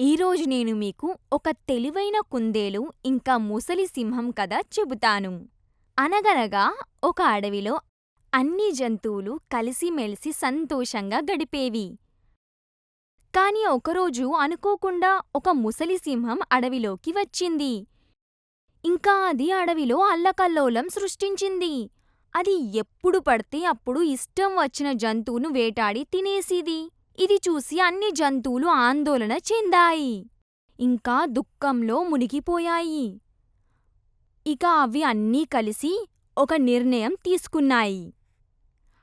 ఈరోజు నేను మీకు ఒక తెలివైన కుందేలు ఇంకా ముసలి సింహం కథ చెబుతాను. అనగనగా ఒక అడవిలో అన్ని జంతువులు కలిసిమెలిసి సంతోషంగా గడిపేవి. కాని ఒకరోజు అనుకోకుండా ఒక ముసలి సింహం అడవిలోకి వచ్చింది. ఇంకా అది అడవిలో అల్లకల్లోలం సృష్టించింది. అది ఎప్పుడు పడితే అప్పుడు ఇష్టం వచ్చిన జంతువును వేటాడి తినేసిది. ఇది చూసి అన్ని జంతువులు ఆందోళన చెందాయి. ఇంకా దుఃఖంలో మునిగిపోయాయి. ఇక అవి అన్నీ కలిసి ఒక నిర్ణయం తీసుకున్నాయి.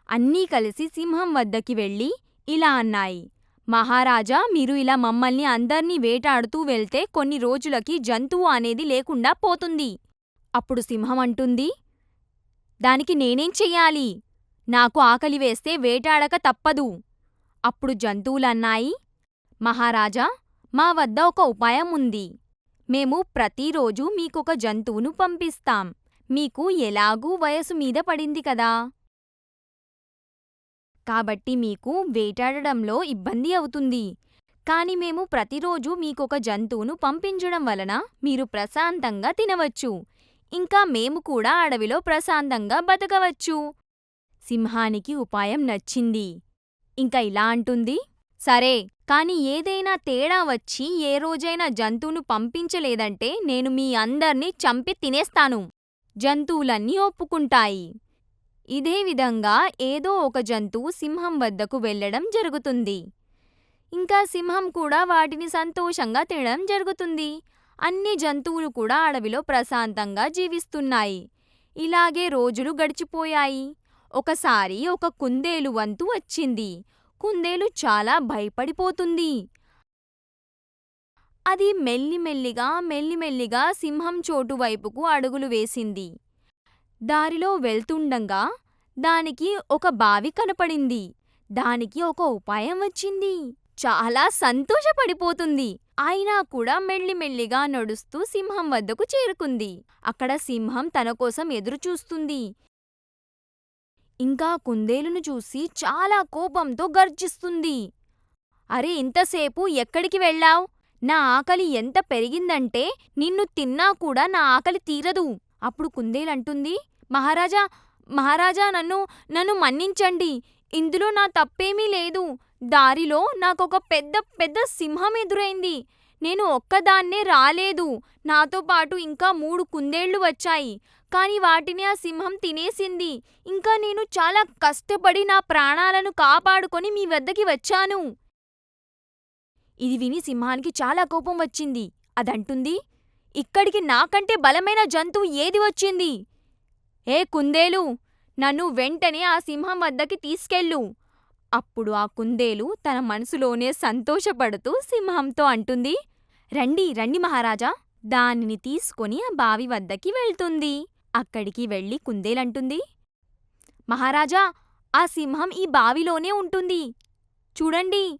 అన్నీ కలిసి సింహం వద్దకి వెళ్ళి ఇలా అన్నాయి. మహారాజా మీరు ఇలా మమ్మల్ని అందర్నీ వేటాడుతూ వెళ్తే కొన్ని రోజులకి జంతువు అనేది లేకుండా పోతుంది. అప్పుడు సింహం అంటుంది దానికి నేనేం చెయ్యాలి? నాకు ఆకలి వేస్తే వేటాడక తప్పదు. అప్పుడు జంతువులన్నాయి? మహారాజా మా వద్ద ఒక ఉపాయం ఉంది. మేము ప్రతిరోజు మీకొక జంతువును పంపిస్తాం. మీకు ఎలాగూ వయసు మీద పడింది కదా? కాబట్టి మీకు వేటాడడంలో ఇబ్బంది అవుతుంది. కాని మేము ప్రతిరోజు మీకొక జంతువును పంపించడం వలన మీరు ప్రశాంతంగా తినవచ్చు. ఇంకా మేము కూడా అడవిలో ప్రశాంతంగా బతకవచ్చు. సింహానికి ఉపాయం నచ్చింది. ఇంక ఇలా అంటుంది. సరే కాని ఏదైనా తేడా వచ్చి ఏ రోజైనా జంతువును పంపించలేదంటే నేను మీ అందర్నీ చంపి తినేస్తాను. జంతువులన్నీ ఒప్పుకుంటాయి. ఇదే విధంగా ఏదో ఒక జంతువు సింహం వద్దకు వెళ్ళడం జరుగుతుంది. ఇంకా సింహం కూడా వాటిని సంతోషంగా తినడం జరుగుతుంది. అన్ని జంతువులు కూడా అడవిలో ప్రశాంతంగా జీవిస్తున్నాయి. ఇలాగే రోజులు గడిచిపోయాయి. ఒకసారి ఒక కుందేలు వంతు వచ్చింది. కుందేలు చాలా భయపడిపోతుంది. అది మెల్లిమెల్లిగా మెల్లిమెల్లిగా సింహం చోటు వైపుకు అడుగులు వేసింది. దారిలో వెళ్తుండగా దానికి ఒక బావి కనపడింది. దానికి ఒక ఉపాయం వచ్చింది. చాలా సంతోషపడిపోతుంది. అయినా కూడా మెల్లిమెల్లిగా నడుస్తూ సింహం వద్దకు చేరుకుంది. అక్కడ సింహం తనకోసం ఎదురుచూస్తుంది. ఇంకా కుందేలును చూసి చాలా కోపంతో గర్జిస్తుంది. అరే ఇంతసేపు ఎక్కడికి వెళ్ళావ్? నా ఆకలి ఎంత పెరిగిందంటే నిన్ను తిన్నా కూడా నా ఆకలి తీరదు. అప్పుడు కుందేలంటుంది మహారాజా మహారాజా నన్ను నన్ను మన్నించండి. ఇందులో నా తప్పేమీ లేదు. దారిలో నాకొక పెద్ద పెద్ద సింహం ఎదురైంది. నేను ఒక్కదాన్నే రాలేదు. నాతో పాటు ఇంకా మూడు కుందేళ్ళు వచ్చాయి. కాని వాటిని ఆ సింహం తినేసింది. ఇంకా నేను చాలా కష్టపడి నా ప్రాణాలను కాపాడుకొని మీ వద్దకి వచ్చాను. ఇది విని సింహానికి చాలా కోపం వచ్చింది. అదంటుంది ఇక్కడికి నాకంటే బలమైన జంతువు ఏది వచ్చింది? ఏ కుందేలు నన్ను వెంటనే ఆ సింహం వద్దకి తీసుకెళ్ళు. అప్పుడు ఆ కుందేలు తన మనసులోనే సంతోషపడుతూ సింహంతో అంటుంది రండి రండి మహారాజా. దానిని తీసుకొని ఆ బావి వద్దకి వెళ్తుంది. అక్కడికి వెళ్ళి కుందేలంటుంది. మహారాజా ఆ సింహం ఈ బావిలోనే ఉంటుంది. చూడండి.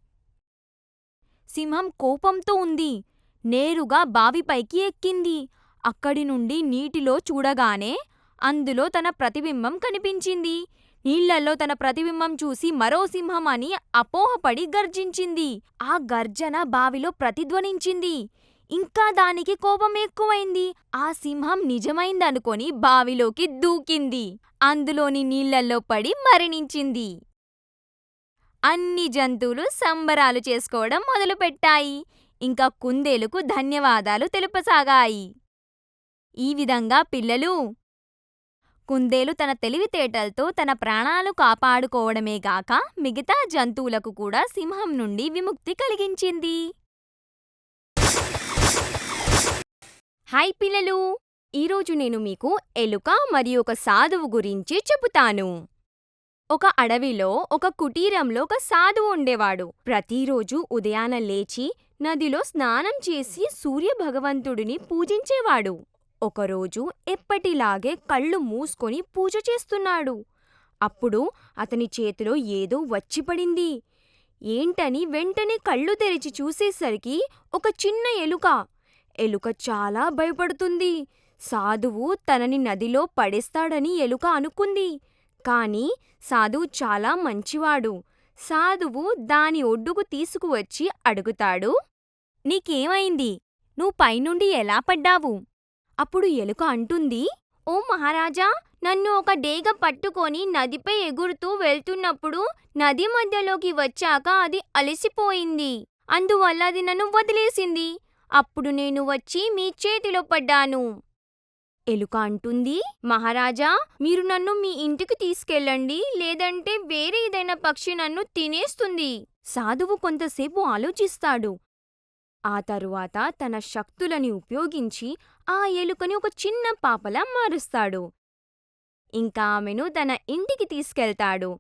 సింహం కోపంతో ఉంది. నేరుగా బావిపైకి ఎక్కింది. అక్కడి నుండి నీటిలో చూడగానే అందులో తన ప్రతిబింబం కనిపించింది. నీళ్ళలో తన ప్రతిబింబం చూసి మరో సింహం అని అపోహపడి గర్జించింది. ఆ గర్జన బావిలో ప్రతిధ్వనించింది. ఇంకా దానికి కోపం ఎక్కువైంది. ఆ సింహం నిజమైందనుకొని బావిలోకి దూకింది. అందులోని నీళ్ళలో పడి మరణించింది. అన్ని జంతువులు సంబరాలు చేసుకోవడం మొదలుపెట్టాయి. ఇంకా కుందేలుకు ధన్యవాదాలు తెలుపసాగాయి. ఈ విధంగా పిల్లలు కుందేలు తన తెలివితేటలతో తన ప్రాణాలు కాపాడుకోవడమే గాక మిగతా జంతువులకు కూడా సింహం నుండి విముక్తి కలిగించింది. హాయ్ పిల్లలు! ఈరోజు నేను మీకు ఎలుక మరియు ఒక సాధువు గురించి చెబుతాను. ఒక అడవిలో ఒక కుటీరంలో ఒక సాధువు ఉండేవాడు. ప్రతిరోజు ఉదయాన లేచి నదిలో స్నానం చేసి సూర్య భగవంతుడిని పూజించేవాడు. ఒకరోజు ఎప్పటిలాగే కళ్ళు మూసుకొని పూజ చేస్తున్నాడు. అప్పుడు అతని చేతిలో ఏదో వచ్చిపడింది. ఏంటని వెంటనే కళ్ళు తెరిచి చూసేసరికి ఒక చిన్న ఎలుక. ఎలుక చాలా భయపడుతుంది. సాధువు తనని నదిలో పడేస్తాడని ఎలుక అనుకుంది. కానీ సాధువు చాలా మంచివాడు. సాధువు దాని ఒడ్డుకు తీసుకువచ్చి అడుగుతాడు నీకేమైంది? నువ్వు పైనుండి ఎలా పడ్డావు? అప్పుడు ఎలుక అంటుంది ఓ మహారాజా నన్ను ఒక డేగ పట్టుకొని నదిపై ఎగురుతూ వెళ్తున్నప్పుడు నది మధ్యలోకి వచ్చాక అది అలసిపోయింది. అందువల్ల అది నన్ను వదిలేసింది. అప్పుడు నేను వచ్చి మీ చేతిలో పడ్డాను. ఎలుక అంటుంది మహారాజా మీరు నన్ను మీ ఇంటికి తీసుకెళ్ళండి. లేదంటే వేరే ఏదైనా పక్షి నన్ను తినేస్తుంది. సాధువు కొంతసేపు ఆలోచిస్తాడు. ఆ తరువాత తన శక్తులని ఉపయోగించి ఆ ఎలుకని ఒక చిన్న పాపలా మారుస్తాడు. ఇంకా ఆమెను తన ఇంటికి తీసుకెళ్తాడు.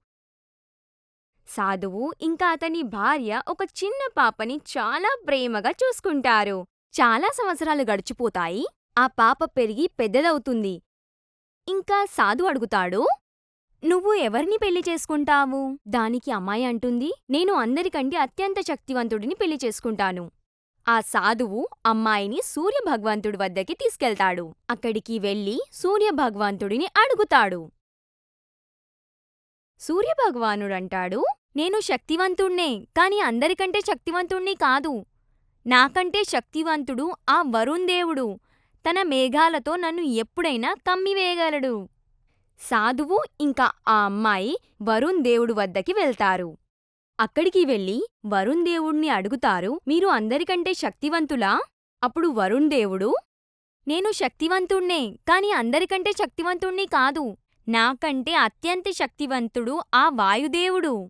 సాధువు ఇంకా అతని భార్య ఒక చిన్న పాపని చాలా ప్రేమగా చూసుకుంటారు. చాలా సంవత్సరాలు గడిచిపోతాయి. ఆ పాప పెరిగి పెద్దదవుతుంది ఇంకా సాధు అడుగుతాడు నువ్వు ఎవరిని పెళ్ళి చేసుకుంటావు? దానికి అమ్మాయి అంటుంది. నేను అందరికంటే అత్యంత శక్తివంతుడిని పెళ్ళి చేసుకుంటాను. ఆ సాధువు అమ్మాయిని సూర్యభగవంతుడి వద్దకి తీసుకెళ్తాడు. అక్కడికి వెళ్ళి సూర్యభగవంతుడిని అడుగుతాడు. సూర్యభగవానుడంటాడు నేను శక్తివంతుణ్ణే కాని అందరికంటే శక్తివంతుణ్ణి కాదు. నాకంటే శక్తివంతుడు ఆ వరుణ్ దేవుడు. తన మేఘాలతో నన్ను ఎప్పుడైనా కమ్మివేయగలడు. సాధువు ఇంకా ఆ అమ్మాయి వరుణ్ దేవుడు వద్దకి వెళ్తారు. అక్కడికి వెళ్ళి వరుణ్ దేవుణ్ణి అడుగుతారు మీరు అందరికంటే శక్తివంతులా? అప్పుడు వరుణ్ దేవుడు నేను శక్తివంతుణ్ణే కాని అందరికంటే శక్తివంతుణ్ణి కాదు. నాకంటే అత్యంత శక్తివంతుడు ఆ వాయుదేవుడు.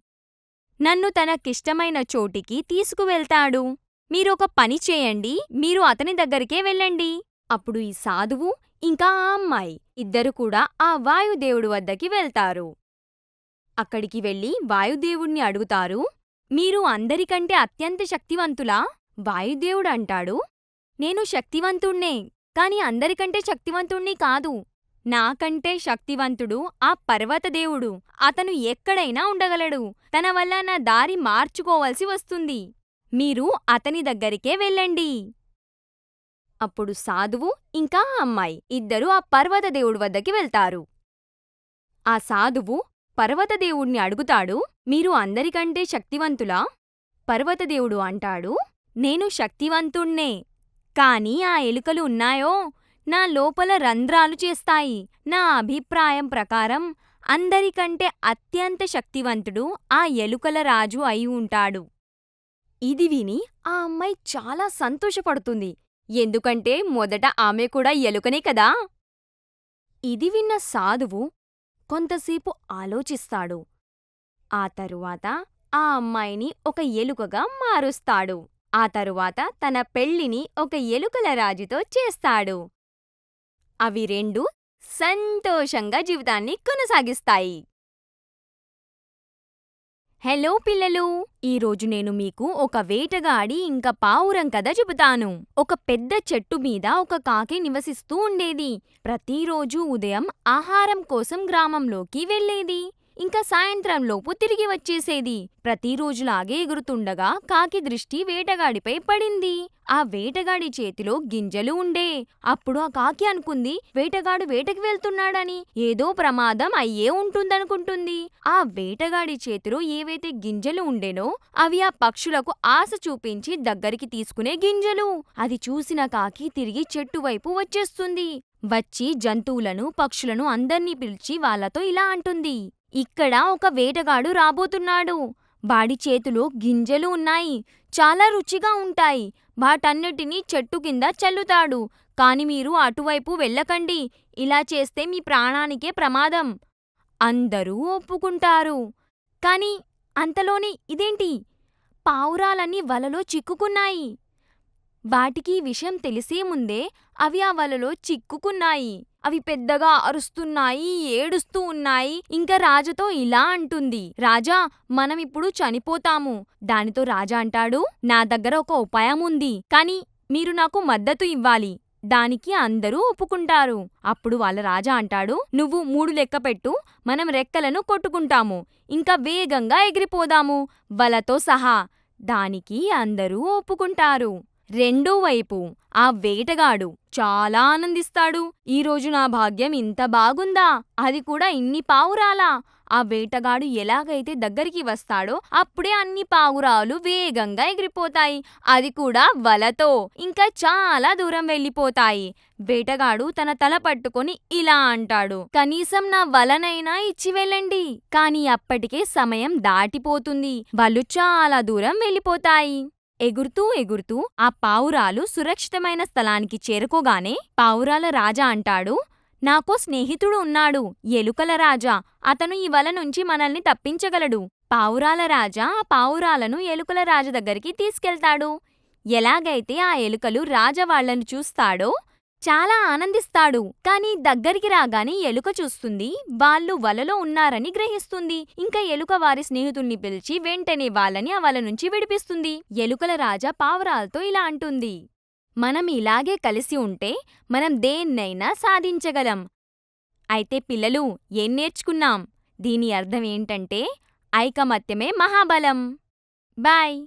నన్ను తనకిష్టమైన చోటికి తీసుకువెళ్తాడు. మీరొక పని చేయండి మీరు అతని దగ్గరికే వెళ్ళండి. అప్పుడు ఈ సాధువు ఇంకా ఆ అమ్మాయి ఇద్దరు కూడా ఆ వాయుదేవుడు వద్దకి వెళ్తారు. అక్కడికి వెళ్ళి వాయుదేవుణ్ణి అడుగుతారు మీరు అందరికంటే అత్యంత శక్తివంతులా? వాయుదేవుడు అంటాడు నేను శక్తివంతుణ్ణే కాని అందరికంటే శక్తివంతుణ్ణి కాదు. నాకంటే శక్తివంతుడు ఆ పర్వతదేవుడు. అతను ఎక్కడైనా ఉండగలడు. తన వల్ల నా దారి మార్చుకోవలసి వస్తుంది. మీరు అతని దగ్గరికే వెళ్ళండి. అప్పుడు సాధువు ఇంకా ఆ అమ్మాయి ఇద్దరూ ఆ పర్వతదేవుడి వద్దకి వెళ్తారు. ఆ సాధువు పర్వతదేవుణ్ణి అడుగుతాడు మీరు అందరికంటే శక్తివంతులా? పర్వతదేవుడు అంటాడు నేను శక్తివంతుణ్ణే. కాని ఆ ఎలుకలు ఉన్నాయో? నా లోపల రంధ్రాలు చేస్తాయి. నా అభిప్రాయం ప్రకారం అందరికంటే అత్యంత శక్తివంతుడు ఆ ఎలుకల రాజు అయి ఉంటాడు. ఇది విని ఆ అమ్మాయి చాలా సంతోషపడుతుంది. ఎందుకంటే మొదట ఆమె కూడా ఎలుకనే కదా? ఇది విన్న సాధువు కొంతసేపు ఆలోచిస్తాడు. ఆ తరువాత ఆ అమ్మాయిని ఒక ఎలుకగా మారుస్తాడు. ఆ తరువాత తన పెళ్ళిని ఒక ఎలుకల రాజుతో చేస్తాడు. అవి రెండు సంతోషంగా జీవితాన్ని కొనసాగిస్తాయి. హలో పిల్లలు ఈరోజు నేను మీకు ఒక వేటగాడి ఇంకా పావురం కథ చెబుతాను. ఒక పెద్ద చెట్టు మీద ఒక కాకి నివసిస్తూ ఉండేది. ప్రతిరోజు ఉదయం ఆహారం కోసం గ్రామంలోకి వెళ్ళేది. ఇంకా సాయంత్రంలోపు తిరిగి వచ్చేసేది. ప్రతిరోజులాగే ఎగురుతుండగా కాకి దృష్టి వేటగాడిపై పడింది. ఆ వేటగాడి చేతిలో గింజలు ఉండే. అప్పుడు ఆ కాకి అనుకుంది వేటగాడు వేటకి వెళ్తున్నాడని. ఏదో ప్రమాదం అయ్యే ఉంటుందనుకుంటుంది. ఆ వేటగాడి చేతిలో ఏవైతే గింజలు ఉండేనో అవి ఆ పక్షులకు ఆశ చూపించి దగ్గరికి తీసుకునే గింజలు. అది చూసిన కాకి తిరిగి చెట్టు వైపు వచ్చేస్తుంది. వచ్చి జంతువులను పక్షులను అందర్నీ పిలిచి వాళ్ళతో ఇలా అంటుంది. ఇక్కడ ఒక వేటగాడు రాబోతున్నాడు. వాడి చేతిలో గింజలు ఉన్నాయి. చాలా రుచిగా ఉంటాయి. వాటన్నిటినీ చెట్టు కింద చల్లుతాడు. కాని మీరు అటువైపు వెళ్ళకండి. ఇలా చేస్తే మీ ప్రాణానికే ప్రమాదం. అందరూ ఒప్పుకుంటారు. కాని అంతలోనే ఇదేంటి? పావురాలన్నీ వలలో చిక్కుకున్నాయి. వాటికి విషయం తెలిసే ముందే అవి ఆ వలలో చిక్కుకున్నాయి. అవి పెద్దగా అరుస్తున్నాయి ఏడుస్తూ ఉన్నాయి. ఇంకా రాజుతో ఇలా అంటుంది. రాజా మనమిప్పుడు చనిపోతాము. దానితో రాజా అంటాడు నా దగ్గర ఒక ఉపాయం ఉంది. కాని మీరు నాకు మద్దతు ఇవ్వాలి. దానికి అందరూ ఒప్పుకుంటారు. అప్పుడు వాళ్ళ రాజా అంటాడు నువ్వు మూడు లెక్కపెట్టు మనం రెక్కలను కొట్టుకుంటాము. ఇంకా వేగంగా ఎగిరిపోదాము. వలతో సహా. దానికి అందరూ ఒప్పుకుంటారు. రెండో వైపు ఆ వేటగాడు చాలా ఆనందిస్తాడు. ఈరోజు నా భాగ్యం ఇంత బాగుందా? అది కూడా ఇన్ని పావురాలా? ఆ వేటగాడు ఎలాగైతే దగ్గరికి వస్తాడో అప్పుడే అన్ని పావురాలు వేగంగా ఎగిరిపోతాయి. అది కూడా వలతో ఇంకా చాలా దూరం వెళ్ళిపోతాయి. వేటగాడు తన తల పట్టుకొని ఇలా అంటాడు కనీసం నా వలనైనా ఇచ్చి వెళ్ళండి. కానీ అప్పటికే సమయం దాటిపోతుంది. వాళ్ళు చాలా దూరం వెళ్ళిపోతాయి. ఎగురుతూ ఎగురుతూ ఆ పావురాలు సురక్షితమైన స్థలానికి చేరుకోగానే పావురాల రాజా అంటాడు నాకో స్నేహితుడు ఉన్నాడు ఎలుకల రాజా. అతను ఈ వల నుంచి మనల్ని తప్పించగలడు. పావురాల రాజా ఆ పావురాలను ఎలుకల రాజు దగ్గరికి తీసుకెళ్తాడు. ఎలాగైతే ఆ ఎలుకలు రాజవాళ్ళను చూస్తాడో చాలా ఆనందిస్తాడు. కానీ దగ్గరికి రాగానే ఎలుక చూస్తుంది. వాళ్ళు వలలో ఉన్నారని గ్రహిస్తుంది. ఇంకా ఎలుక వారి స్నేహితుల్ని పిలిచి వెంటనే వాళ్ళని ఆ వల నుంచి విడిపిస్తుంది. ఎలుకల రాజా పావురాలతో ఇలా అంటుంది. మనం ఇలాగే కలిసి ఉంటే మనం దేన్నైనా సాధించగలం. అయితే పిల్లలు ఏం నేర్చుకున్నాం? దీని అర్థం ఏంటంటే ఐకమత్యమే మహాబలం. బాయ్.